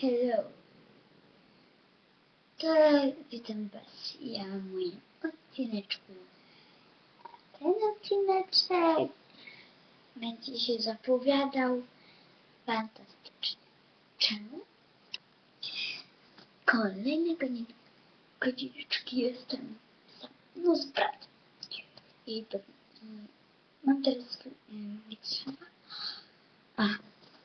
Hello. To witam Was ja w moim odcineczku. Ten odcineczek będzie się zapowiadał fantastycznie. Czemu? Kolejnego nie godzineczki jestem sam. No sprawdzę. I mm, mam teraz um, a,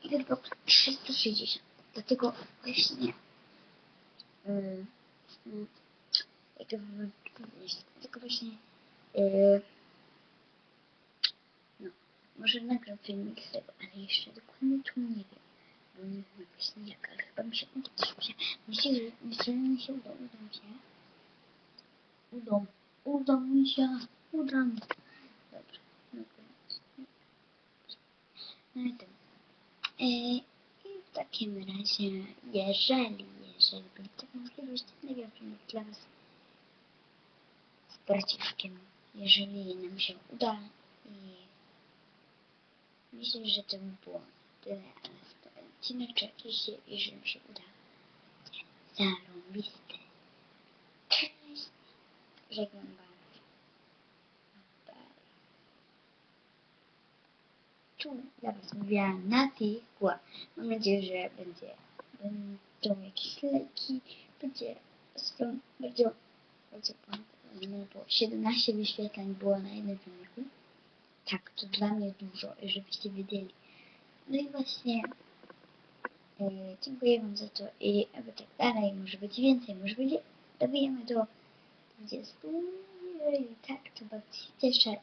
i tylko 360. Dlatego właśnie yy, yy, jak to powiedzieć, dlatego właśnie yy, no, może nagram filmik z tego, ale jeszcze dokładnie tu nie wiem. Bo nie wiem właśnie jak, ale chyba mi się uda. Myślę, że, myślę, że mi się uda, uda mi się. Uda, uda mi się, uda mi się. Dobrze, no. No i tak. W takim razie, jeżeli, jeżeli będzie możliwość, nagram filmik dla Was z braciszkiem, jeżeli nam się uda i myślę, że to by było tyle, ale ten odcineczek, jeśli, jeżeli mi się uda, zarąbisty. Cześć! Żegnam Was. Tu dla Was mówiła Nati Kła. Mam nadzieję, że będzie, będą jakieś leki, będzie będzie, będzie bo 17 wyświetleń było na jednym filmiku. Tak, to dla mnie dużo, żebyście wiedzieli. No i właśnie e, dziękuję Wam za to i aby tak dalej, może być więcej, może będzie, dobijemy do 20. Jeżeli tak, to bardzo się cieszę.